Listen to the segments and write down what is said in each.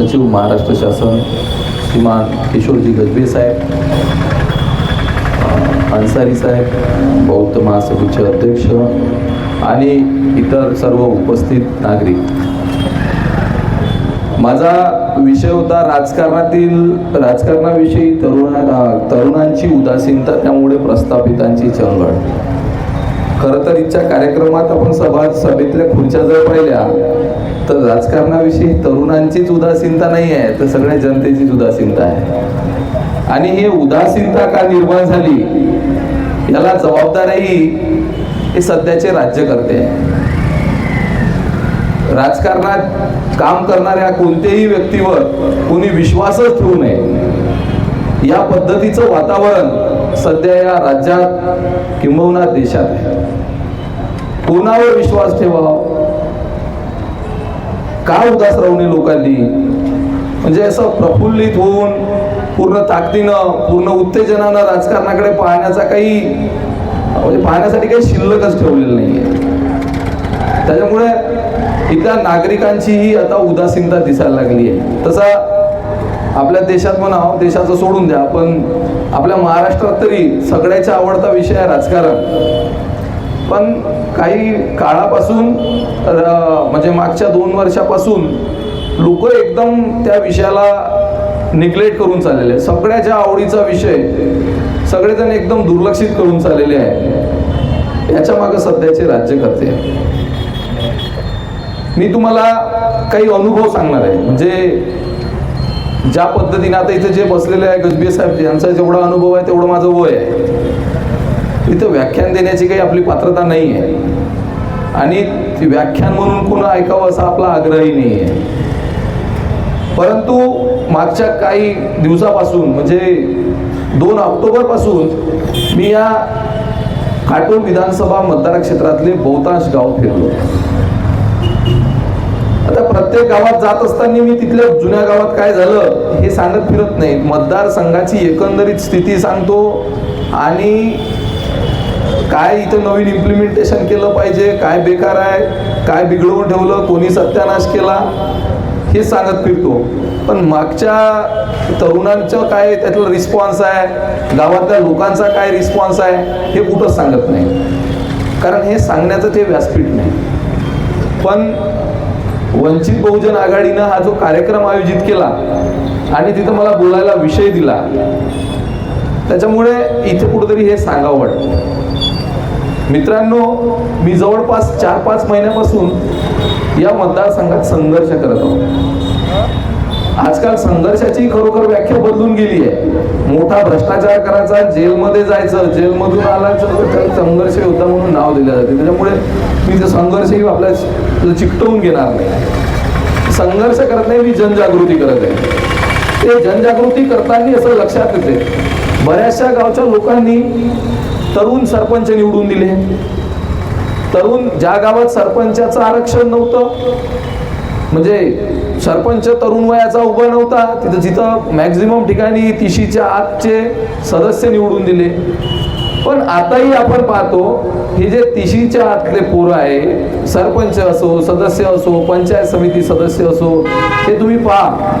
सचिव महाराष्ट्र शासन श्रीमान किशोरजी गजबे साहेब अन्सारी साहेब बौद्ध महासभेचे अध्यक्ष आणि इतर सर्व उपस्थित नागरिक. माझा विषय होता राजकारणातील राजकारणाविषयी तरुणा तरुणांची उदासीनता त्यामुळे प्रस्थापितांची चळवळ खरं तर इच्छा कार्यक्रमात आपण सभा सभेतल्या खुर्च्या जर पाहिल्या. तर राजकारणाविषयी तरुणांचीच उदासीनता नाही आहे तर सगळ्या जनतेचीच उदासीनता आहे. आणि हे उदासीनता का निर्माण झाली? याला जबाबदारही हे सध्याचे राज्यकर्ते राजकारणात काम करणाऱ्या कोणत्याही व्यक्तीवर कोणी विश्वासच ठेवू नये. या पद्धतीचं वातावरण सध्या या राज्यात किंबहुना देशात आहे. कोणावर विश्वास ठेवावा? का उदास राहून लोकांनी? म्हणजे असं प्रफुल्लित होऊन पूर्ण ताकदीनं पूर्ण उत्तेजनानं राजकारणाकडे पाहण्याचा काही म्हणजे पाहण्यासाठी काही शिल्लकच ठेवलेलं नाहीये. त्याच्यामुळे इथल्या नागरिकांचीही आता उदासीनता दिसायला लागली आहे. तसा आपल्या देशात म्हणावं देशाचं सोडून द्या पण आपल्या महाराष्ट्रात तरी सगळ्याचा आवडता विषय आहे राजकारण. पण काही काळापासून म्हणजे मागच्या दोन वर्षापासून लोक एकदम त्या विषयाला निग्लेक्ट करून चाललेले आहे सगळ्याच्या आवडीचा विषय सगळेजण एकदम दुर्लक्षित करून चाललेले आहे याच्या मागे सध्याचे राज्यकर्ते करते मी तुम्हाला काही अनुभव सांगणार आहे. म्हणजे ज्या पद्धतीने आता इथे जे बसलेले आहे गजबीर साहेब यांचा जेवढा अनुभव आहे तेवढं माझं वय आहे. इथं व्याख्यान देण्याची काही आपली पात्रता नाही आहे आणि व्याख्यान म्हणून कोण ऐकावं असा आपला आग्रहही नाही आहे परंतु मागच्या काही दिवसापासून म्हणजे दोन ऑक्टोबरपासून मी या काटोल विधानसभा मतदार क्षेत्रातले बहुतांश गाव फिरलो. आता प्रत्येक गावात जात असताना मी तिथल्या जुन्या गावात काय झालं हे सांगत फिरत नाही मतदारसंघाची एकंदरीत स्थिती सांगतो आणि काय इथं नवीन इम्प्लिमेंटेशन केलं पाहिजे? काय बेकार आहे? काय बिघडवून ठेवलं? कोणी सत्यानाश केला? हे सांगत फिरतो. पण मागच्या तरुणांचं काय त्यातला रिस्पॉन्स आहे. गावातल्या लोकांचा काय रिस्पॉन्स आहे? हे कुठंच सांगत नाही. कारण हे सांगण्याचं ते व्यासपीठ नाही. पण वंचित बहुजन आघाडीनं हा जो कार्यक्रम आयोजित केला आणि तिथं मला बोलायला विषय दिला त्याच्यामुळे इथे कुठंतरी हे सांगावं वाटतं. मित्रांनो मी जवळपास चार पाच महिन्यापासून या मतदारसंघात संघर्ष करत आहोत. आजकाल संघर्षाची खरोखर व्याख्या बदलून गेली आहे. मोठा भ्रष्टाचार करायचा जेलमध्ये जायचं जेलमधून आल्याचं तर संघर्ष होता म्हणून नाव दिलं जाते. त्याच्यामुळे मी ते संघर्षही आपल्या चिकटवून घेणार नाही. संघर्ष करत नाही मी जनजागृती करत आहे. ते जनजागृती करताना असं लक्षात येते. बऱ्याचशा गावच्या लोकांनी तरुण सरपंच निवडून दिले. तरुण ज्या गावात सरपंचाचं आरक्षण नव्हतं म्हणजे सरपंच तरुण वयाचा उभा नव्हता तिथं जिथं मॅक्झिमम ठिकाणी तिशीच्या आतचे सदस्य निवडून दिले. पण आताही आपण पाहतो हे जे तिशीच्या आतले पोरं आहे सरपंच असो सदस्य असो पंचायत समिती सदस्य असो हे तुम्ही पहा.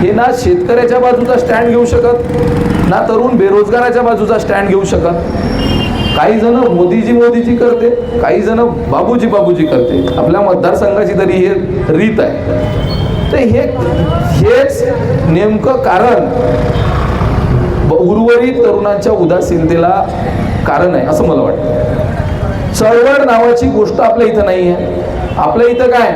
हे ना शेतकऱ्याच्या बाजूचा स्टँड घेऊ शकत ना तरुण बेरोजगाराच्या बाजूचा स्टँड घेऊ शकत. काही जण मोदीजी मोदीजी करते काही जण बाबूजी बाबूजी करते. आपल्या मतदारसंघाची तरी हे रीत आहे. तर हे हेच नेमकं कारण उर्वरित तरुणांच्या उदासीनतेला कारण आहे असं मला वाटतं. चळवळ नावाची गोष्ट आपल्या इथं नाही आहे आपल्या इथं काय?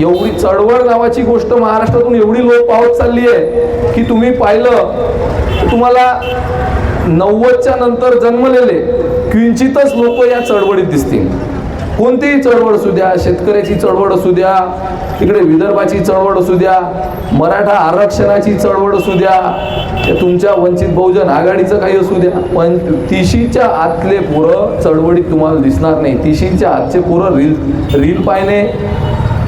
एवढी चळवळ नावाची गोष्ट महाराष्ट्रातून एवढी लोक पावत चालली आहे की तुम्ही पाहिलं तुम्हाला नव्वदच्या नंतर जन्मलेले किंचितच लोक या चळवळीत दिसतील. कोणतीही चळवळ असू द्या शेतकऱ्याची चळवळ असू द्या तिकडे विदर्भाची चळवळ असू द्या मराठा आरक्षणाची चळवळ असू द्या तुमच्या वंचित बहुजन आघाडीचं काही असू द्या. पण तिशीच्या आतले पोरं चळवळीत तुम्हाला दिसणार नाही. तिशीच्या आतचे पोरं रील रील पाहणे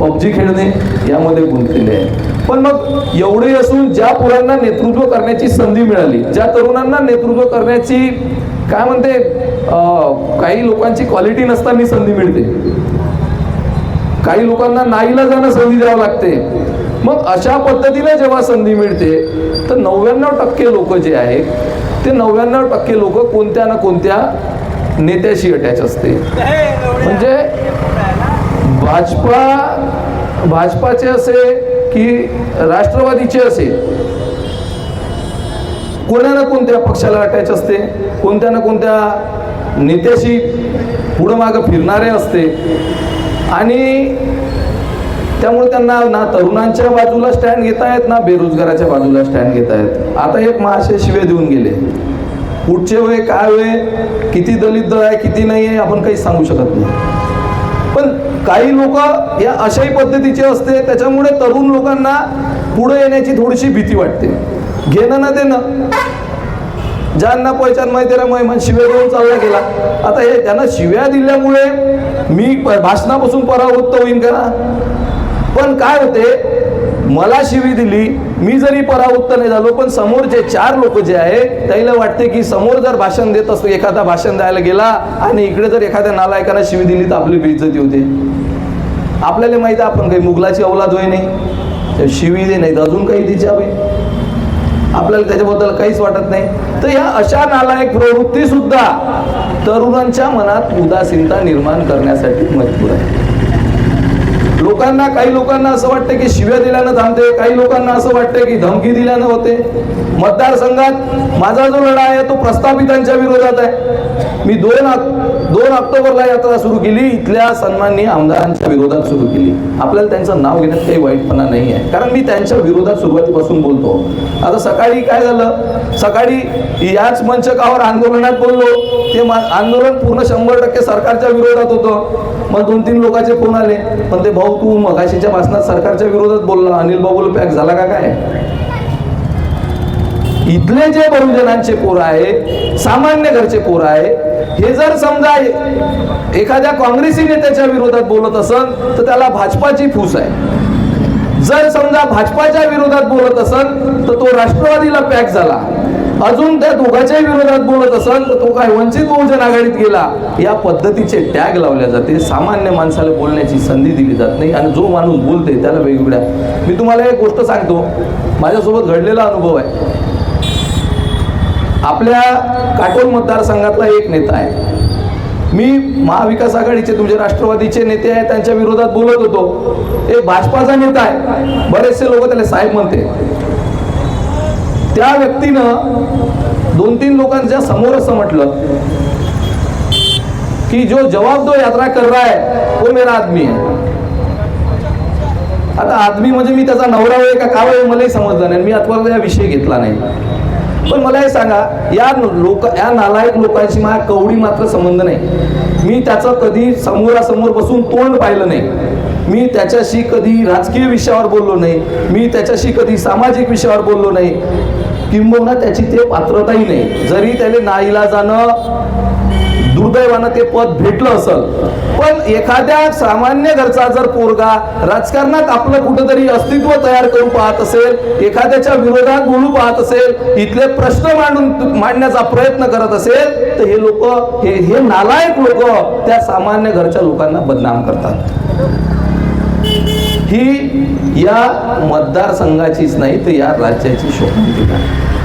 पबजी खेळणे यामध्ये गुंतलेले आहे पण मग एवढे असून ज्या पोरांना नेतृत्व करण्याची संधी मिळाली ज्या तरुणांना नेतृत्व करण्याची काय म्हणते काही लोकांची क्वालिटी नसताना संधी मिळते. काही लोकांना नाईला जाणं संधी द्यावं लागते. मग अशा पद्धतीने जेव्हा संधी मिळते तर नव्याण्णव टक्के लोक जे आहेत ते नव्याण्णव टक्के लोक कोणत्या ना कोणत्या नेत्याशी अटॅच असते. म्हणजे भाजपा भाजपाचे असे की राष्ट्रवादीचे असेल कोणा ना कोणत्या पक्षाला अटॅच असते कोणत्या ना कोणत्या नेत्याशी पुढं मागं फिरणारे असते. आणि त्यामुळे त्यांना ना तरुणांच्या बाजूला स्टँड घेता येत ना बेरोजगाराच्या बाजूला स्टँड घेता येत आता एक महाशय शिवे देऊन गेले. पुढचे वय काय वय किती दलित दळ आहे किती नाही आहे आपण काही सांगू शकत नाही. काही लोक या अशाही पद्धतीचे असते त्याच्यामुळे तरुण लोकांना पुढे येण्याची थोडीशी भीती वाटते. घेणं ना देणं. ज्यांना पहिचान माहिती ना महिमान शिव्या देऊन चालला गेला. आता हे त्यांना शिव्या दिल्यामुळे मी भाषणापासून परावृत्त होईन का? पण काय होते मला शिवी दिली मी जरी परावृत्त नाही झालो पण समोरचे चार लोक जे आहे त्याला वाटते की समोर जर भाषण देत असतो एखादा भाषण द्यायला गेला आणि इकडे जर एखाद्या नालायकाला शिवी दिली तर आपली बेइज्जती होते. आपल्याला माहीत आहे आपण काही मुघलाची अवलाद होई नाही शिवी दे नाही अजून काही तिच्या हवी आपल्याला त्याच्याबद्दल काहीच वाटत नाही. तर ह्या अशा नालायक प्रवृत्ती सुद्धा तरुणांच्या मनात उदासीनता निर्माण करण्यासाठी मजबूर आहे लोकांना काही लोकांना असं वाटतं की शिव्या दिल्यानं थांबते काही लोकांना असं वाटतं की धमकी दिल्यानं होते. मतदारसंघात माझा जो लढा आहे तो प्रस्थापितांच्या विरोधात आहे. मी दोन दोन ऑक्टोबरला यात्रा सुरू केली. इथल्या सन्माननीय आमदारांच्या विरोधात सुरू केली. आपल्याला त्यांचं नाव घेण्यात काही वाईटपणा नाही आहे. कारण मी त्यांच्या विरोधात सुरुवातीपासून बोलतो. आता सकाळी काय झालं? सकाळी याच मंचकावर आंदोलनात बोललो. ते आंदोलन पूर्ण शंभर टक्के सरकारच्या विरोधात होतं. मग दोन तीन लोकांचे फोन आले. पण ते भाऊ तू मगाशीच्या भाषणात सरकारच्या विरोधात बोलला. अनिल बाबूला पॅक झाला का काय? इथले जे बहुजनांचे पोरं आहे सामान्य घरचे पोरं आहे हे जर समजा एखाद्या काँग्रेसी नेत्याच्या विरोधात बोलत असन तर त्याला भाजपाची फूस आहे. जर समजा भाजपाच्या विरोधात बोलत असन तर तो राष्ट्रवादीला पॅक झाला. अजून त्या दोघांच्या विरोधात बोलत असल तर तो काय वंचित बहुजन आघाडीत गेला. या पद्धतीचे टॅग लावल्या जाते. सामान्य माणसाला बोलण्याची संधी दिली जात नाही आणि जो माणूस बोलते त्याला वेगवेगळ्या मी तुम्हाला एक गोष्ट सांगतो. माझ्यासोबत घडलेला अनुभव आहे. आपल्या काटोल मतदारसंघातला एक नेता आहे. मी महाविकास आघाडीचे तुमचे राष्ट्रवादीचे नेते आहेत त्यांच्या विरोधात बोलत होतो. एक भाजपाचा नेता आहे. बरेचसे लोक त्याला साहेब म्हणते. त्या व्यक्तीनं दोन तीन लोकांच्या समोर असं म्हटलं की जो जवाब दो यात्रा कर रहा है तो मेरा आदमी है आता आदमी म्हणजे मी त्याचा नवरा होय का काय आहे मलाही समजलं नाही. मी अथवा या विषय घेतला नाही. पण मला हे सांगा या लोक या नालायक लोकांशी माझ्या कवडी मात्र संबंध नाही. मी त्याचं कधी समोरासमोर बसून तोंड पाहिलं नाही. मी त्याच्याशी कधी राजकीय विषयावर बोललो नाही. मी त्याच्याशी कधी सामाजिक विषयावर बोललो नाही. किंबहुना त्याची ते पात्रताही नाही. जरी त्याने नाईला जाणं दुर्दैवानं ते पद भेटलं असल. पण एखाद्या सामान्य घरचा जर पोरगा राजकारणात आपलं कुठंतरी अस्तित्व तयार करू पाहत असेल एखाद्याच्या विरोधात बोलू पाहत असेल इथले प्रश्न मांडून मांडण्याचा प्रयत्न करत असेल तर हे लोक हे हे नालायक लोक त्या सामान्य घरच्या लोकांना बदनाम करतात. ही या मतदारसंघाचीच नाही तर या राज्याची शोभा आहे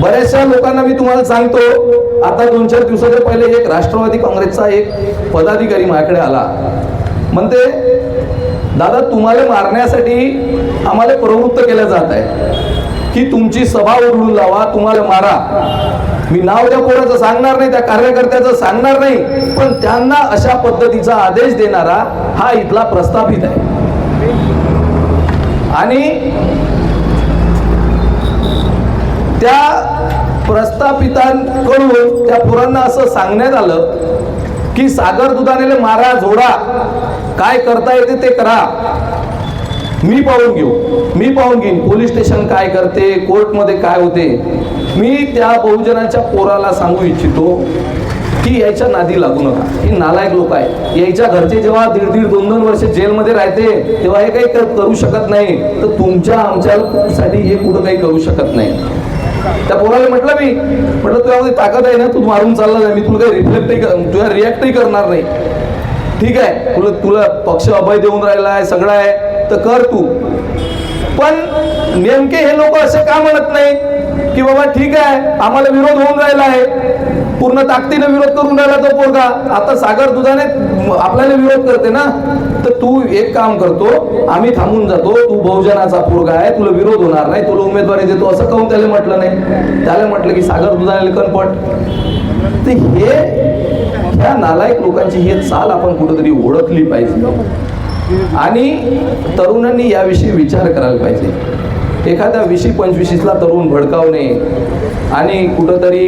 बऱ्याचशा लोकांना मी तुम्हाला सांगतो आता दोन चार दिवसाच्या पहिले एक राष्ट्रवादी काँग्रेसचा एक पदाधिकारी माझ्याकडे आला. म्हणते दादा तुम्हाला मारण्यासाठी आम्हाला प्रवृत्त केलं जात आहे. की तुमची सभा उघडून लावा तुम्हाला मारा. मी नाव त्या कोणाचं सांगणार नाही त्या कार्यकर्त्याचं सांगणार नाही पण त्यांना अशा पद्धतीचा आदेश देणारा हा इथला प्रस्थापित आहे. आणि त्या प्रस्थापितांकडून त्या पुरांना असं सांगण्यात आलं की सागर दुधानेले मारा झोडा काय करता येते ते करा. मी पाहून घेऊ मी पाहून घेईन. पोलीस स्टेशन काय करते कोर्टमध्ये काय होते मी त्या बहुजनाच्या पोराला सांगू इच्छितो की यायच्या नादी लागू नका. ही नालायक लोक आहे यायच्या घरचे जेव्हा दीड दीड दोन दोन वर्ष जेलमध्ये राहते तेव्हा हे काही करू शकत नाही. तर तुमच्या आमच्यासाठी हे कुठं काही करू शकत नाही. त्या पोराला म्हटलं मी म्हटलं तुझ्यामध्ये ताकद आहे ना तू मारून चालला नाही मी तुला काही रिफ्लेक्टही तुझ्या रिॲक्टही करणार नाही. ठीक आहे तुला तुला पक्ष अभय देऊन राहिला आहे सगळं आहे तर कर तू. पण नेमके हे लोक असे का म्हणत नाही की बाबा ठीक आहे आम्हाला विरोध होऊन राहिला आहे. पूर्ण ताकदीने विरोध करून राहिला तो पोरगा. आता सागर दुधाने आपल्याला विरोध करते ना. तर तू एक काम करतो आम्ही थांबून जातो. तू बहुजनाचा पोरगा आहे तुला विरोध होणार नाही. तुला उमेदवारी देतो असं कहून त्याला म्हटलं नाही? त्याला म्हटलं की सागर दुधाने कनपट ते हे ह्या नालायक लोकांची ही चाल आपण कुठेतरी ओळखली पाहिजे. आणि तरुणांनी याविषयी विचार करायला पाहिजे. एखाद्या विशी पंचवीसला तरुण भडकावणे आणि कुठंतरी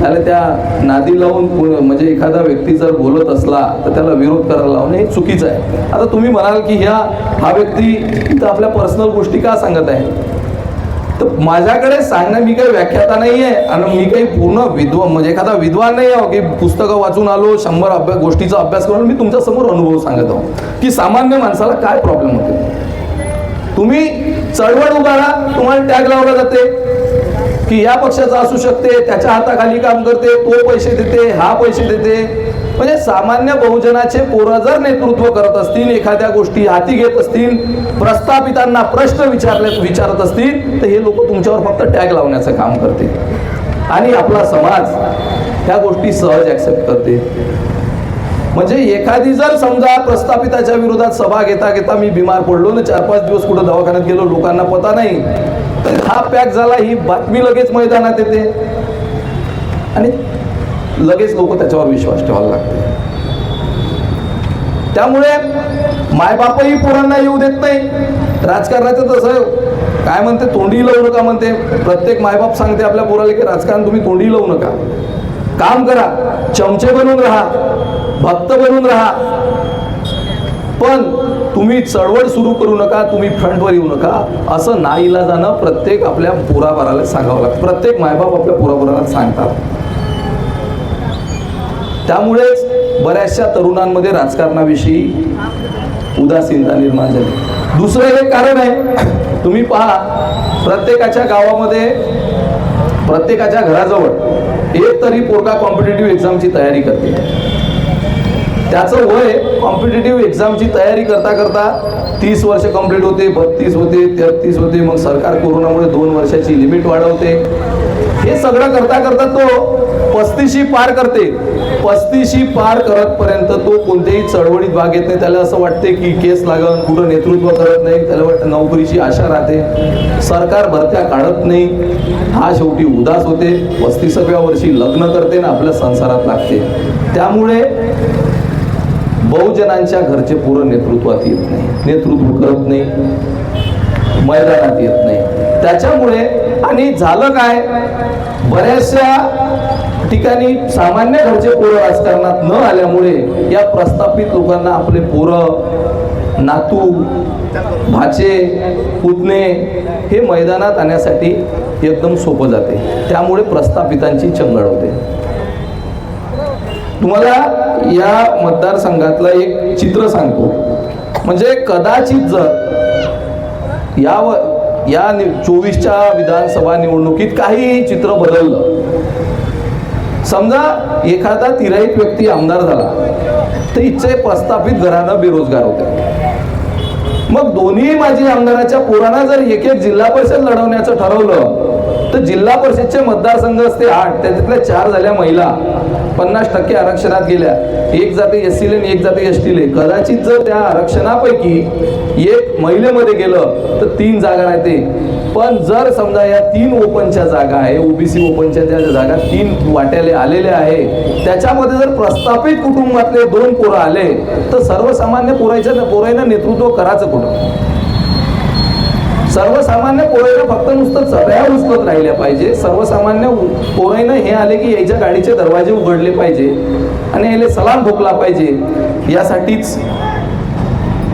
त्याला त्या नादी लावून म्हणजे एखादा व्यक्ती जर बोलत असला तर त्याला विरोध करायला लावणे हे चुकीचं आहे. आता तुम्ही म्हणाल की ह्या हा व्यक्ती इथं आपल्या पर्सनल गोष्टी का सांगत आहे? तर माझ्याकडे सांगणं मी काही व्याख्याता नाही आहे आणि मी काही पूर्ण विद्वान म्हणजे एखादा विद्वान नाही आहो की पुस्तकं वाचून आलो शंभर अभ्यास गोष्टीचा अभ्यास करून मी तुमच्यासमोर अनुभव सांगत आहो. की सामान्य माणसाला काय प्रॉब्लेम होते? तुम्ही चळवळ उभा राहा तुम्हाला टॅग लावला जाते की या पक्षाचा असू शकते त्याच्या हाताखाली काम करते तो पैसे देते हा पैसे देते म्हणजे सामान्य बहुजनाचे पोरं जर नेतृत्व करत असतील एखाद्या गोष्टी हाती घेत असतील प्रस्थापितांना प्रश्न विचारले विचारत असतील तर हे लोक तुमच्यावर फक्त टॅग लावण्याचं काम करते आणि आपला समाज ह्या गोष्टी सहज ऍक्सेप्ट करते. म्हणजे एखादी जर समजा प्रस्थापिताच्या विरोधात सभा घेता घेता मी बिमार पडलो ना चार पाच दिवस कुठं दवाखान्यात गेलो लोकांना पता नाही तर हा पॅक झाला ही बातमी लगेच मैदानात येते. आणि लगेच लोक त्याच्यावर विश्वास ठेवायला लागते त्यामुळे मायबापही पोरांना येऊ देत नाही. राजकारणाचं तसं काय म्हणते? तोंडी लावू नका म्हणते. प्रत्येक मायबाप सांगते आपल्या पोराला की राजकारण तुम्ही तोंडी लावू नका. काम करा. चमचे बनून राहा. भक्त बनून राहा. पण तुम्ही चळवळ सुरू करू नका. तुम्ही फ्रंटवर येऊ नका. असं नाईला जाणं प्रत्येक आपल्या पोराबाराला सांगावं लागतं. प्रत्येक मायबाप आपल्या पोराबाराला सांगतात. त्यामुळेच बऱ्याचशा तरुणांमध्ये राजकारणाविषयी उदासीनता निर्माण झाली. दुसरं एक कारण आहे तुम्ही पहा प्रत्येकाच्या गावामध्ये प्रत्येकाच्या घराजवळ एक तरी पोरगा कॉम्पिटेटिव्ह एक्झामची तयारी करते. त्याचं वय कॉम्पिटेटिव्ह एक्झामची तयारी करता करता तीस वर्ष कंप्लीट होते बत्तीस होते तेहतीस होते मग सरकार कोरोनामुळे दोन वर्षाची लिमिट वाढवते. हे सगळं करता करता तो पस्तीशी पार करते. पस्तीशी पार करतपर्यंत तो कोणत्याही चळवळीत भाग येत नाही. त्याला असं वाटते की केस लागल कुठं नेतृत्व करत नाही. त्याला वाटतं नोकरीची आशा राहते. सरकार भरत्या काढत नाही. हा शेवटी उदास होते. पस्तीसाव्या वर्षी लग्न करते ना आपल्या संसारात लागते त्यामुळे बहुजनांच्या घरचे पूर्ण नेतृत्वात येत नाही. नेतृत्व करत नाही. मैदानात येत नाही. त्याच्यामुळे आणि झालं काय? बऱ्याचशा ठिकाणी सामान्य घरचे पोरं राजकारणात न आल्यामुळे या प्रस्थापित लोकांना आपले पोरं नातू भाचे पुतणे हे मैदानात आणण्यासाठी एकदम सोपं जाते. त्यामुळे प्रस्थापितांची चंगळ होते. तुम्हाला या मतदारसंघातलं एक चित्र सांगतो. म्हणजे कदाचित जर या व या चोवीसच्या विधानसभा निवडणुकीत काही चित्र बदललं समजा एखादा तिराईत व्यक्ती आमदार झाला तर इथचे प्रस्थापित घराणं बेरोजगार होते. मग दोन्ही माजी आमदाराच्या पोरांना जर एक एक जिल्हा परिषद लढवण्याचं ठरवलं तर जिल्हा परिषदचे मतदारसंघ असते आठ त्याच्यातल्या चार झाल्या महिला. पन्नास टक्के आरक्षणात गेल्या. एक जाते एस टीले आणि एक जाते एस टीले कदाचित जर त्या आरक्षणापैकी एक महिलेमध्ये गेलं तर तीन जागा राहते. पण जर समजा या तीन ओपनच्या जागा आहे ओबीसी ओपनच्या त्या जागा तीन वाट्याले आलेल्या आहे त्याच्यामध्ये जर प्रस्थापित कुटुंबातले दोन पोरं आले तर सर्वसामान्य पोरायच्या पोरायनं नेतृत्व करायचं कुठं? सर्वसामान्य पोरायनं फक्त नुसतं चढ्या उचलत राहिल्या पाहिजे. सर्वसामान्य पोरायनं हे आले की याच्या गाडीचे दरवाजे उघडले पाहिजे आणि याला सलाम ठोकला पाहिजे. यासाठीच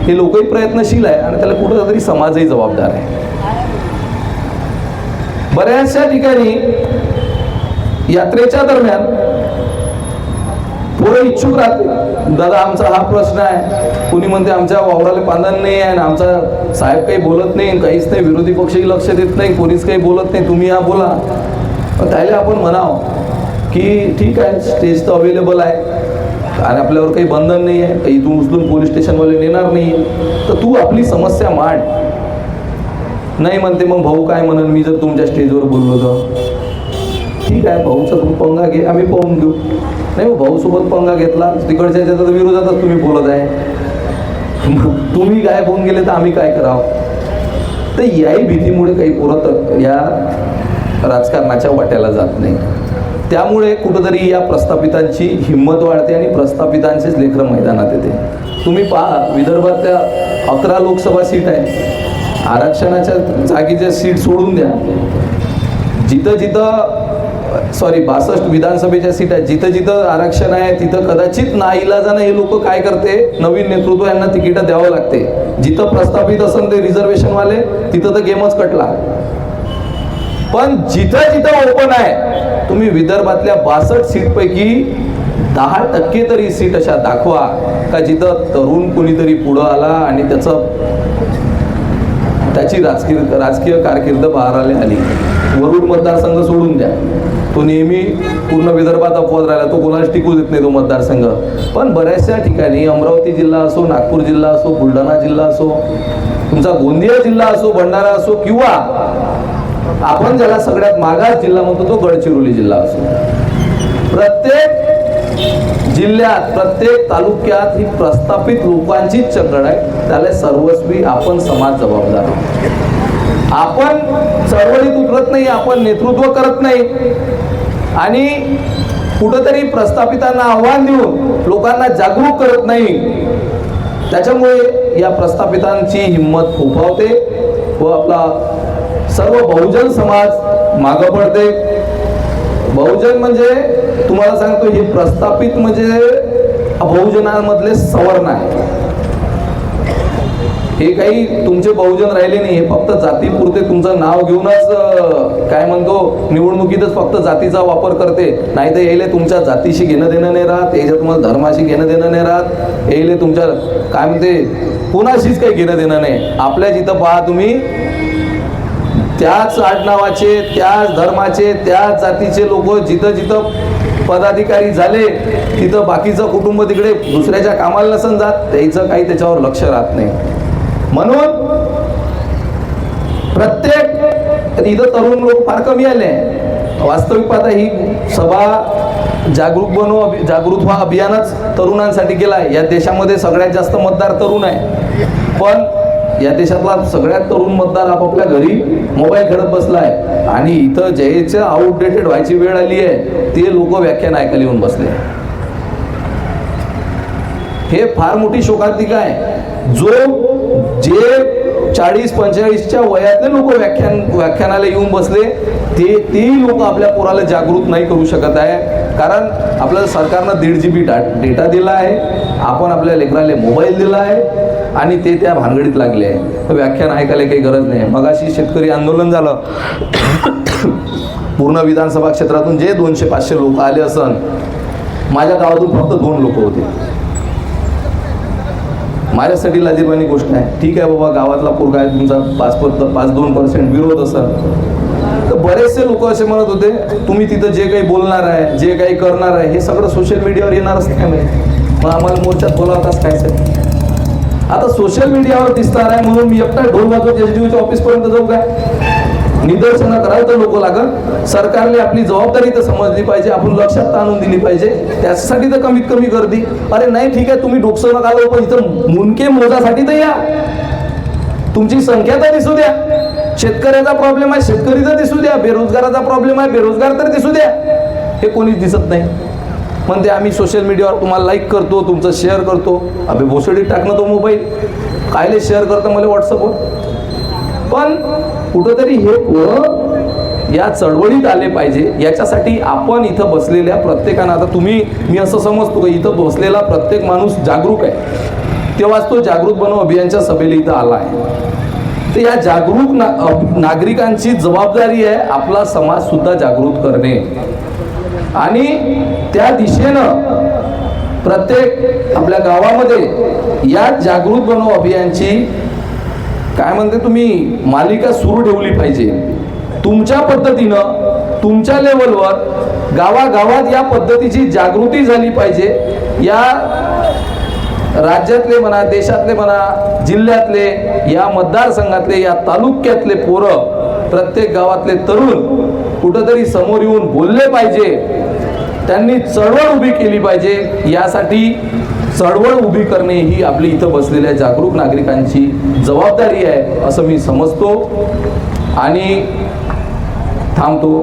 हे लोकही प्रयत्नशील आहे आणि त्याला कुठं तरी समाजही जबाबदार आहे. बऱ्याचशा ठिकाणी यात्रेच्या दरम्यान पुढे इच्छुक राहते दादा आमचा हा प्रश्न आहे. कुणी म्हणते आमच्या वावराला पांधन नाही आहे आणि आमचा साहेब काही बोलत नाही काहीच नाही विरोधी पक्षही लक्ष देत नाही कोणीच काही बोलत नाही तुम्ही हा बोला. पण त्याला आपण म्हणाव की ठीक आहे स्टेज तर अवेलेबल आहे. आणि आपल्यावर काही बंधन नाही आहे. काही इथून उचलून पोलीस स्टेशनवाले नेणार नाही तर तू आपली समस्या मांड. नाही म्हणते मग भाऊ काय म्हणून? मी जर तुमच्या स्टेजवर बोललो तर. ठीक आहे भाऊचा तुम्ही पंगा घे आम्ही पाहून घेऊ. नाही मग भाऊसोबत पंगा घेतला तिकडच्या याच्यात तर विरोधातच तुम्ही बोलत आहे. तुम्ही काय होऊन गेले तर आम्ही काय करावं? तर याही भीतीमुळे काही पुरत या राजकारणाच्या वाट्याला जात नाही. त्यामुळे कुठंतरी या प्रस्थापितांची हिंमत वाढते आणि प्रस्थापितांचेच लेकरं मैदानात येते. तुम्ही पहा विदर्भातल्या अकरा लोकसभा सीट आहे आरक्षणाच्या जागीच्या सीट सोडून द्या. जिथं जिथं सॉरी बासष्ट विधानसभेच्या सीट आहेत. जिथं जिथं आरक्षण आहे तिथं कदाचित नाईलाजानं हे लोक काय करते? नवीन नेतृत्व यांना तिकीटं द्यावं लागते. जिथं प्रस्थापित असेल ते रिझर्वेशनवाले तिथं तर गेमच कटला. पण जिथं जिथं ओपन आहे तुम्ही विदर्भातल्या बासष्ट सीटपैकी दहा टक्के तरी सीट अशा दाखवा. का जिथं तरुण कोणीतरी पुढं आला आणि त्याचं त्याची राजकीय राजकीय कारकीर्द बहाराला आली. वरुड मतदारसंघ सोडून द्या. तो नेहमी पूर्ण विदर्भात अपवाद राहिला तो कोणाला टिकू देत नाही तो मतदारसंघ. पण बऱ्याचशा ठिकाणी अमरावती जिल्हा असो नागपूर जिल्हा असो बुलढाणा जिल्हा असो तुमचा गोंदिया जिल्हा असो भंडारा असो किंवा आपण ज्याला सगळ्यात मागास जिल्हा म्हणतो तो गडचिरोली जिल्हा असो. प्रत्येक जिल्ह्यात प्रत्येक तालुक्यात ही प्रस्थापित लोकांचीच चक्कड आहे. त्याला सर्वस्वी आपण समाज जबाबदार. आपण चळवळीत उतरत नाही आपण नेतृत्व करत नाही. आणि कुठंतरी प्रस्थापितांना आव्हान देऊन लोकांना जागरूक करत नाही. त्याच्यामुळे या प्रस्थापितांची हिंमत फोफावते व आपला सर्व बहुजन समाज मागं पडते. बहुजन म्हणजे तुम्हाला सांगतो हे प्रस्थापित म्हणजे बहुजनामधले सवर्ण आहे. हे काही तुमचे बहुजन राहिले नाही हे फक्त जातीपुरते तुमचं नाव घेऊनच काय म्हणतो निवडणुकीतच फक्त जातीचा वापर करते. नाही तर यायले तुमच्या जातीशी घेणं देणं नाही राहत याच्या तुम्हाला धर्माशी घेणं देणं नाही राहत यायले तुमच्या काय म्हणते कोणाशीच काही घेणं देणं नाही. आपल्या जिथं पहा तुम्ही त्याच आडनावाचे त्याच धर्माचे त्याच जातीचे लोक जिथं जिथं पदाधिकारी झाले तिथं बाकीचं कुटुंब तिकडे दुसऱ्याच्या कामाला नसन जात त्याचं काही त्याच्यावर लक्ष राहत नाही. म्हणून प्रत्येक इथं तरुण लोक फार कमी आले. वास्तविक पाहता ही सभा जागरूक बनो जागृत व्हा अभियानच तरुणांसाठी केला आहे. या देशामध्ये सगळ्यात जास्त मतदार तरुण आहे. पण या देशातला सगळ्यात तरुण मतदार आपापल्या घरी मोबाईल खेळत बसलाय. आणि इथं ज्याचं आउटडेटेड व्हायची वेळ आली आहे. ते लोक व्याख्यान ऐकायला येऊन बसले. हे फार मोठी शोकांतिका आहे. जो जे चाळीस पंचेचाळीसच्या वयातले लोक व्याख्यान व्याख्यानाला येऊन बसले ते तेही लोक आपल्या पोराला जागृत नाही करू शकत आहे. कारण आपल्याला सरकारनं दीड जी बी डा डेटा दिला आहे. आपण आपल्या लेकराला मोबाईल दिला आहे. आणि ते त्या भानगडीत लागले. आहे व्याख्यान ऐकायला काही गरज नाही. मगाशी शेतकरी आंदोलन झालं. पूर्ण विधानसभा क्षेत्रातून जे दोनशे पाचशे लोक आले असन माझ्या गावातून फक्त दोन लोक होते. माझ्यासाठी लाजीरवाणी गोष्ट आहे. ठीक आहे बाबा गावातला पोरगा आहे तुमचा पाच पाच दोन पर्सेंट विरोध असेल तर बरेचसे लोक असे म्हणत होते तुम्ही तिथं जे काही बोलणार आहे जे काही करणार आहे हे सगळं सोशल मीडियावर येणारच काय माहिती मग आम्हाला मोर्चात बोलावताच काय साहेब? आता सोशल मीडियावर दिसणार आहे म्हणून मी एकटा ढोल वाजवत एसडीओच्या डी ऑफिसपर्यंत जाऊ काय? निदर्शनं करायला तर लोक लागल. सरकारने आपली जबाबदारी तर समजली पाहिजे आपण लक्षात आणून दिली पाहिजे. त्यासाठी तर कमीत कमी गर्दी. अरे नाही ठीक आहे तुम्ही डोकसं नका पण इथं मुनके मोजासाठी तर या. तुमची संख्या तर दिसू द्या. शेतकऱ्याचा प्रॉब्लेम आहे शेतकरी तर दिसू द्या. बेरोजगाराचा प्रॉब्लेम आहे बेरोजगार तर दिसू द्या. हे कोणीच दिसत नाही. म्हणते आम्ही सोशल मीडियावर तुम्हाला लाईक करतो तुमचं शेअर करतो. अभि भोसडीत टाकणं तो मोबाईल कायले शेअर करतं मला व्हॉट्सअपवर पण कुठंतरी हे पोरं या चळवळीत आले पाहिजे. याच्यासाठी आपण इथं बसलेल्या प्रत्येकानं आता तुम्ही मी असं समजतो का इथं बसलेला प्रत्येक माणूस जागरूक आहे. तेव्हाच तो जागृत बनव अभियानच्या सभेला इथं आला आहे. तर या जागरूक ना नागरिकांची जबाबदारी आहे आपला समाज सुद्धा जागृत करणे. आणि त्या दिशेनं प्रत्येक आपल्या गावामध्ये या जागृत बनव अभियानची काय म्हणते तुम्ही मालिका सुरू ठेवली पाहिजे. तुमच्या पद्धतीनं तुमच्या लेवलवर गावागावात या पद्धतीची जागृती झाली पाहिजे. या राज्यातले म्हणा देशातले म्हणा जिल्ह्यातले या मतदारसंघातले या तालुक्यातले पोरं प्रत्येक गावातले तरुण कुठंतरी समोर येऊन बोलले पाहिजे. त्यांनी चळवळ उभी केली पाहिजे. यासाठी चळवळ उभी करणे ही आपली इथं बसलेल्या जागरूक नागरिकांची जबाबदारी आहे असं मी समजतो. आणि थांबतो.